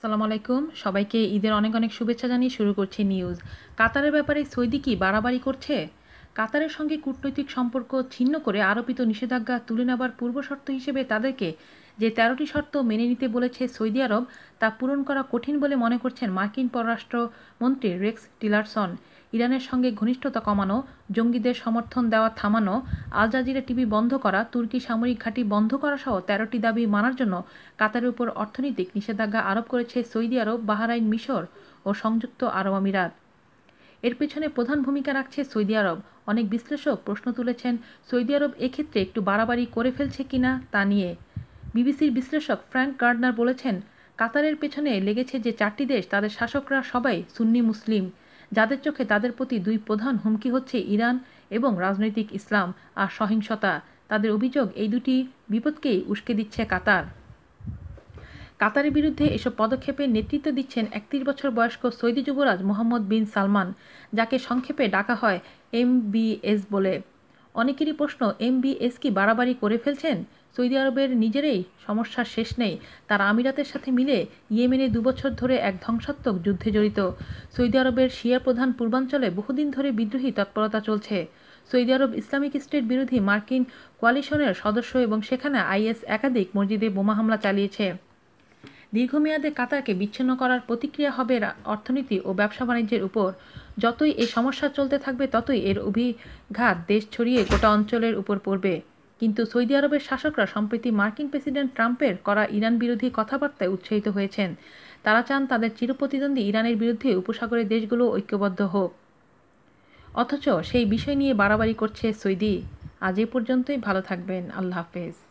আসসালামু আলাইকুম। সবাইকে ঈদের অনেক অনেক শুভেচ্ছা জানিয়ে শুরু করছে নিউজ কাতারের ব্যাপারে সৌদি কি বাড়াবাড়ি করছে? কাতারের সঙ্গে কূটনৈতিক সম্পর্ক ছিন্ন করে আরোপিত নিষেধাজ্ঞা তুলে নেবার পূর্বশর্ত হিসেবে তাদেরকে যে তেরোটি শর্ত মেনে নিতে বলেছে সৌদি আরব, তা পূরণ করা কঠিন বলে মনে করছেন মার্কিন পররাষ্ট্রমন্ত্রী রেক্স টিলারসন। ইরানের সঙ্গে ঘনিষ্ঠতা কমানো, জঙ্গিদের সমর্থন দেওয়া থামানো, আল জাজিরা টিভি বন্ধ করা, তুর্কি সামরিক ঘাঁটি বন্ধ করা সহ তেরোটি দাবি মানার জন্য কাতারের উপর অর্থনৈতিক নিষেধাজ্ঞা আরোপ করেছে সৌদি আরব, বাহারাইন, মিশর ও সংযুক্ত আরব আমিরাত। এর পেছনে প্রধান ভূমিকা রাখছে সৌদি আরব। অনেক বিশ্লেষক প্রশ্ন তুলেছেন, সৌদি আরব এক্ষেত্রে একটু বাড়াবাড়ি করে ফেলছে কিনা তা নিয়ে। বিবিসির বিশ্লেষক ফ্র্যাঙ্ক গার্ডনার বলেছেন, কাতারের পেছনে লেগেছে যে চারটি দেশ, তাদের শাসকরা সবাই সুন্নি মুসলিম। যাদের চোখে তাদের প্রতি দুই প্রধান হুমকি হচ্ছে ইরান এবং রাজনৈতিক ইসলাম আর সহিংসতা। তাদের অভিযোগ, এই দুটি বিপদকেই উস্কে দিচ্ছে কাতার। কাতারের বিরুদ্ধে এসব পদক্ষেপের নেতৃত্ব দিচ্ছেন একত্রিশ বছর বয়স্ক সৌদি যুবরাজ মোহাম্মদ বিন সালমান, যাকে সংক্ষেপে ডাকা হয় এমবিএস বলে। অনেকেরই প্রশ্ন এমবিএস কি বাড়াবাড়ি করে ফেলছেন? সৌদি আরবের নিজেরই সমস্যার শেষ নেই। তার আমিরাতের সাথে মিলে ইয়েমেনে দুবছর ধরে এক ধ্বংসাত্মক যুদ্ধে জড়িত। সৌদি আরবের শিয়া প্রধান পূর্বাঞ্চলে বহুদিন ধরে বিদ্রোহী তৎপরতা চলছে। সৌদি আরব ইসলামিক স্টেট বিরোধী মার্কিন কোয়ালিশনের সদস্য এবং সেখানে আইএস একাধিক মসজিদে বোমা হামলা চালিয়েছে। দীর্ঘমেয়াদে কাতারকে বিচ্ছিন্ন করার প্রতিক্রিয়া হবে অর্থনীতি ও ব্যবসা বাণিজ্যের উপর। যতই এই সমস্যা চলতে থাকবে, ততই এর অভিঘাত দেশ ছড়িয়ে গোটা অঞ্চলের উপর পড়বে। কিন্তু সৌদি আরবের শাসকরা সম্প্রতি মার্কিন প্রেসিডেন্ট ট্রাম্পের করা ইরান বিরোধী কথাবার্তায় উৎসাহিত হয়েছেন। তারা চান তাদের চিরপ্রতিদ্বন্দ্বী ইরানের বিরুদ্ধে উপসাগরের দেশগুলো ঐক্যবদ্ধ হোক। অথচ সেই বিষয় নিয়ে বাড়াবাড়ি করছে সৌদি। আজ এ পর্যন্তই, ভালো থাকবেন, আল্লাহ হাফেজ।